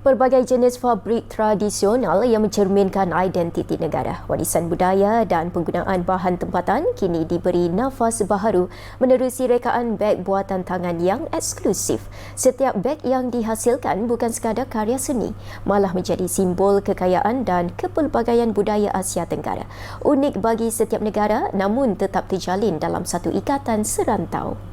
Pelbagai jenis fabrik tradisional yang mencerminkan identiti negara, warisan budaya dan penggunaan bahan tempatan kini diberi nafas baharu menerusi rekaan beg buatan tangan yang eksklusif. Setiap beg yang dihasilkan bukan sekadar karya seni, malah menjadi simbol kekayaan dan kepelbagaian budaya Asia Tenggara. Unik bagi setiap negara namun tetap terjalin dalam satu ikatan serantau.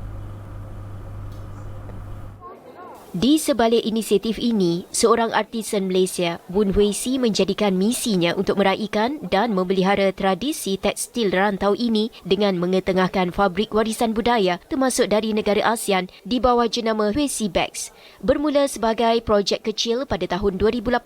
Di sebalik inisiatif ini, seorang artisan Malaysia, Bun Hui Si menjadikan misinya untuk meraihkan dan memelihara tradisi tekstil rantau ini dengan mengetengahkan fabrik warisan budaya termasuk dari negara ASEAN di bawah jenama Hui Si Bags. Bermula sebagai projek kecil pada tahun 2018,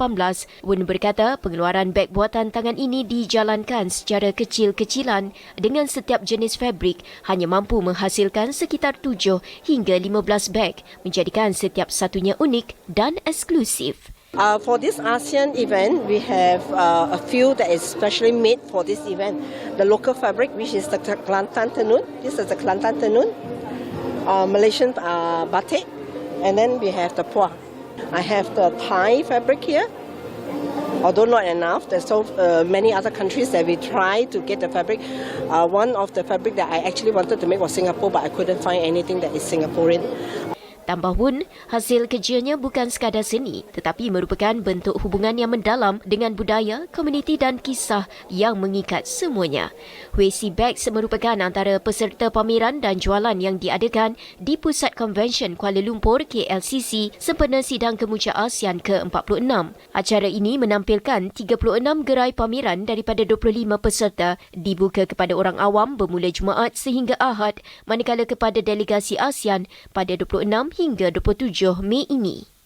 Bun berkata pengeluaran beg buatan tangan ini dijalankan secara kecil-kecilan dengan setiap jenis fabrik hanya mampu menghasilkan sekitar 7 hingga 15 beg menjadikan setiap satunya unik dan eksklusif. Uh, for this ASEAN event, we have uh, a few that is specially made for this event. The local fabric, which is the Kelantan Tenun. This is the Kelantan Tenun. Uh, Malaysian uh, batik. And then we have the Pua. I have the Thai fabric here. Although not enough, there's so uh, many other countries that we try to get the fabric. Uh, one of the fabric that I actually wanted to make was Singapore, but I couldn't find anything that is Singaporean. Tambah pun, hasil kerjanya bukan sekadar seni tetapi merupakan bentuk hubungan yang mendalam dengan budaya, komuniti dan kisah yang mengikat semuanya. Hui Si Bags merupakan antara peserta pameran dan jualan yang diadakan di Pusat Konvensyen Kuala Lumpur KLCC sempena Sidang Kemuja ASEAN ke-46. Acara ini menampilkan 36 gerai pameran daripada 25 peserta dibuka kepada orang awam bermula Jumaat sehingga Ahad manakala kepada delegasi ASEAN pada 26 hingga 27 Mei ini.